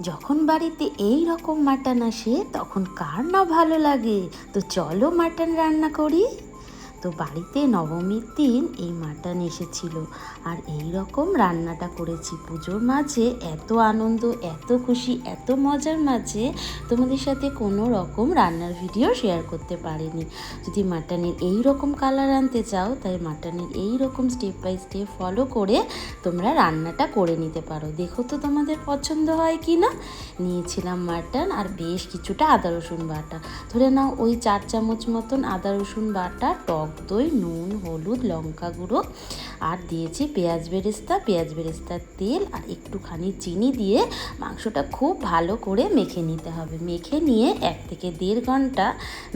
যখন বাড়িতে এই রকম মাটন আসে, তখন কার না ভালো লাগে? তো চলো মাটন রান্না করি। তো বাড়িতে নবমীর দিন এই মাটন এসেছিল। আর এই রকম রান্নাটা করেছি। পুজোর মাঝে এত আনন্দ, এত খুশি, এত মজার মাঝে তোমাদের সাথে কোনো রকম রান্নার ভিডিও শেয়ার করতে পারিনি। যদি মাটনের এই রকম কালার আনতে চাও, তাই মাটনের এই রকম স্টেপ বাই স্টেপ ফলো করে তোমরা রান্নাটা করে নিতে পারো। দেখো তো তোমাদের পছন্দ হয় কি না? নিয়েছিলাম মাটন আর বেশ কিছুটা আদা রসুন বাটা। ধরে নাও ওই চার চামচ মতন আদা রসুন বাটা, টক দই নুন, হলুদ, লঙ্কা গুঁড়ো আর দিয়েছি পেঁয়াজ বেরেস্তা। পেঁয়াজ বেরেস্তার তেল আর একটুখানি চিনি দিয়ে মাংসটা খুব ভালো করে মেখে নিতে হবে। মেখে নিয়ে এক থেকে দেড় ঘণ্টা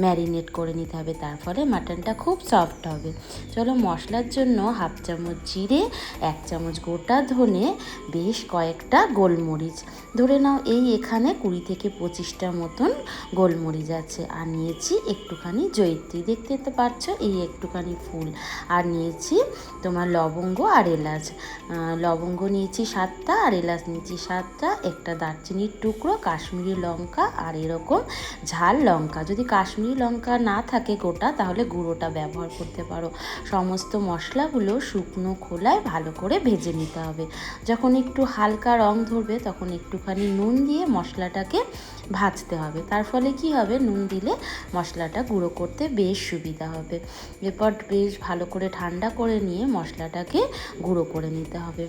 ম্যারিনেট করে নিতে হবে। তার ফলে মাটনটা খুব সফট হবে। চলো মশলার জন্য হাফ চামচ জিরে, এক চামচ গোটা ধনে, বেশ কয়েকটা গোলমরিচ। ধরে নাও এই এখানে কুড়ি থেকে পঁচিশটা মতন গোলমরিচ আছে। আর নিয়েছি একটুখানি জৈত্রী দেখতে তো পাচ্ছ এই একটুখানি ফুল। আর নিয়েছি তোমার লবঙ্গ আর এলাচ। লবঙ্গ নিয়েছি সাতটা, আর এলাচ নিয়েছি সাতটা, একটা দারচিনির টুকরো, কাশ্মীরি লঙ্কা আর এরকম ঝাল লঙ্কা। যদি কাশ্মীরি লঙ্কা না থাকে গোটা, তাহলে গুঁড়োটা ব্যবহার করতে পারো। সমস্ত মশলাগুলো শুকনো খোলায় ভালো করে ভেজে নিতে হবে। যখন একটু হালকা রং ধরবে, তখন একটুখানি নুন দিয়ে মশলাটাকে ভাজতে হবে। তার ফলে কি হবে? নুন দিলে মশলাটা গুঁড়ো করতে বেশ সুবিধা হবে। এরপর বেশ ভালো করে ঠান্ডা করে নিয়ে মশলাটাকে গুঁড়ো করে নিতে হবে।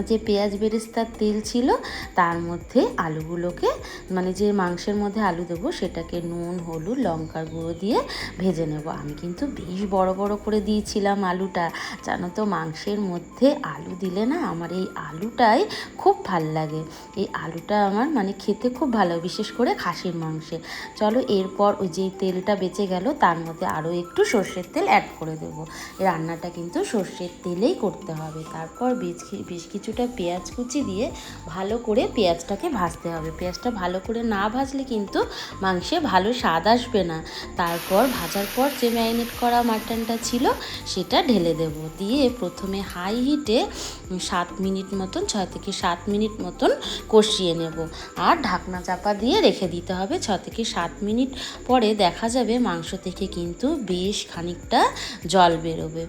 যে পেঁয়াজ বেরেস্তার তেল ছিল, তার মধ্যে আলুগুলোকে মানে যে মাংসের মধ্যে আলু দেবো, সেটাকে নুন, হলুদ, লঙ্কার গুঁড়ো দিয়ে ভেজে নেব। আমি কিন্তু বেশ বড় বড় করে দিয়েছিলাম আলুটা। জানো তো, মাংসের মধ্যে আলু দিলে না, আমার এই আলুটাই খুব ভালো লাগে। এই আলুটা আমার মানে খেতে খুব ভালো, বিশেষ করে খাসির মাংসে। চলো, এরপর ওই যে তেলটা বেঁচে গেল, তার মধ্যে আরও একটু সর্ষের তেল অ্যাড করে দেবো। রান্নাটা কিন্তু সর্ষের তেলেই করতে হবে। তারপর বেশ বেশ কিছুটা পেঁয়াজ কুচি দিয়ে ভালো করে পেঁয়াজটাকে ভাজতে হবে। পেঁয়াজটা ভালো করে না ভাজলে কিন্তু মাংসে ভালো স্বাদ আসবে না। তারপর ভাজার পর যে ম্যারিনেট করা মাটনটা ছিল, সেটা ঢেলে দেব। দিয়ে প্রথমে হাই হিটে সাত মিনিট মতন, ছয় থেকে সাত মিনিট মতন কষিয়ে নেব। আর ঢাকনা চাপা দিয়ে রেখে দিতে হবে। ছ থেকে সাত মিনিট পরে দেখা যাবে মাংস থেকে কিন্তু বেশ খানিকটা জল বেরোবে।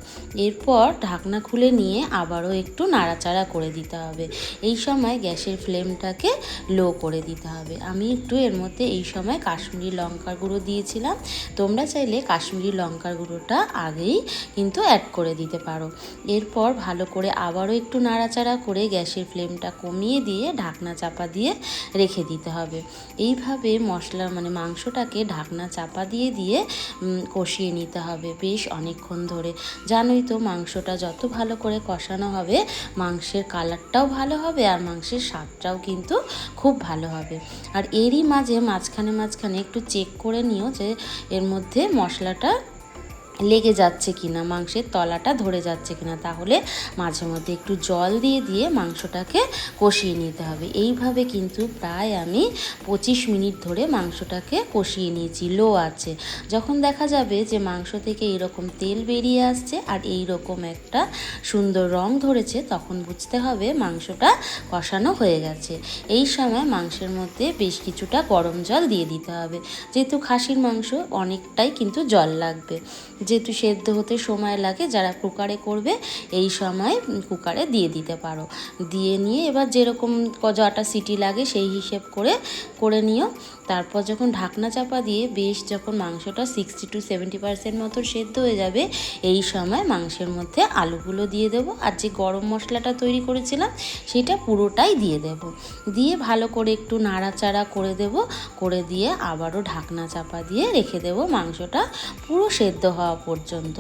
এরপর ঢাকনা খুলে নিয়ে আবারও একটু নাড়াচাড়া করে দিতে হবে। এই সময় গ্যাসের ফ্লেমটাকে লো করে দিতে হবে। আমি একটু এর মধ্যে এই সময় কাশ্মীরি লঙ্কার গুঁড়ো দিয়েছিলাম। তোমরা চাইলে কাশ্মীরি লঙ্কার গুঁড়োটা আগেই কিন্তু অ্যাড করে দিতে পারো। এরপর ভালো করে আবারও একটু নাড়াচাড়া করে গ্যাসের ফ্লেমটা কমিয়ে দিয়ে ঢাকনা চাপা দিয়ে রেখে দিতে হবে। এইভাবে মশলা মানে মাংসটাকে ঢাকনা চাপা দিয়ে দিয়ে কষিয়ে নিতে হবে বেশ অনেকক্ষণ ধরে। জানোই তো মাংসটা যত ভালো করে কষানো হবে, মাংসের কালারটাও ভালো হবে আর মাংসের স্বাদটাও কিন্তু খুব ভালো হবে। আর এরই মাঝে মাঝখানে মাঝখানে একটু চেক করে নিও যে এর মধ্যে মশলাটা লেগে যাচ্ছে কিনা, মাংসের তলাটা ধরে যাচ্ছে কিনা, তাহলে মাঝে মধ্যে একটু জল দিয়ে দিয়ে মাংসটাকে কষিয়ে নিতে হবে। এইভাবে কিন্তু প্রায় আমি পঁচিশ মিনিট ধরে মাংসটাকে কষিয়ে নিয়েছি, লো আছে। যখন দেখা যাবে যে মাংস থেকে এরকম তেল বেরিয়ে আসছে আর এই রকম একটা সুন্দর রং ধরেছে, তখন বুঝতে হবে মাংসটা কষানো হয়ে গেছে। এই সময় মাংসের মধ্যে বেশ কিছুটা গরম জল দিয়ে দিতে হবে। যেহেতু খাসির মাংস অনেকটাই কিন্তু জল লাগবে। যেহেতু সেদ্ধ হতে সময় লাগে, যারা কুকারে করবে এই সময় কুকারে দিয়ে দিতে পারো। দিয়ে নিয়ে এবার যেরকম ক- জটা সিটি লাগে সেই হিসেব করে করে নিও। তারপর যখন ঢাকনা চাপা দিয়ে বেশ যখন মাংসটা সিক্সটি টু সেভেন্টি পার্সেন্ট মতো সেদ্ধ হয়ে যাবে, এই সময় মাংসের মধ্যে আলুগুলো দিয়ে দেবো। আর যে গরম মশলাটা তৈরি করেছিলাম, সেটা পুরোটাই দিয়ে দেব। দিয়ে ভালো করে একটু নাড়াচাড়া করে দেব। করে দিয়ে আবারও ঢাকনা চাপা দিয়ে রেখে দেব মাংসটা পুরো সেদ্ধ হওয়া পর্যন্ত।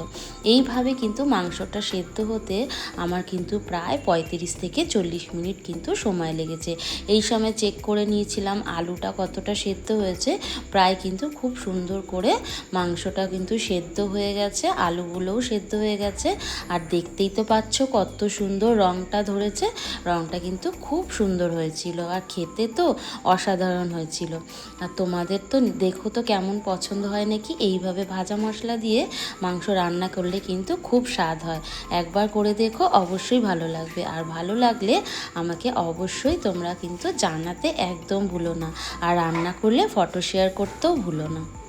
এইভাবে কিন্তু মাংসটা সেদ্ধ হতে আমার কিন্তু প্রায় পঁয়ত্রিশ থেকে চল্লিশ মিনিট কিন্তু সময় লেগেছে। এই সময় চেক করে নিয়েছিলাম আলুটা কতটা সেদ্ধ হয়েছে। প্রায় কিন্তু খুব সুন্দর করে মাংসটা কিন্তু সেদ্ধ হয়ে গেছে, আলুগুলোও সেদ্ধ হয়ে গেছে। আর দেখতেই তো পাচ্ছ কত সুন্দর রঙটা ধরেছে। রঙটা কিন্তু খুব সুন্দর হয়েছিল আর খেতে তো অসাধারণ হয়েছিল। আর তোমাদের তো দেখো তো কেমন পছন্দ হয় নাকি? এইভাবে ভাজা মশলা দিয়ে মাংস রান্না করলে কিন্তু খুব স্বাদ হয়। একবার করে দেখো, অবশ্যই ভালো লাগবে। আর ভালো লাগলে আমাকে অবশ্যই তোমরা কিন্তু জানাতে একদম ভুলো না। আর রান্না করলে ফটো শেয়ার করতেও ভুলো না।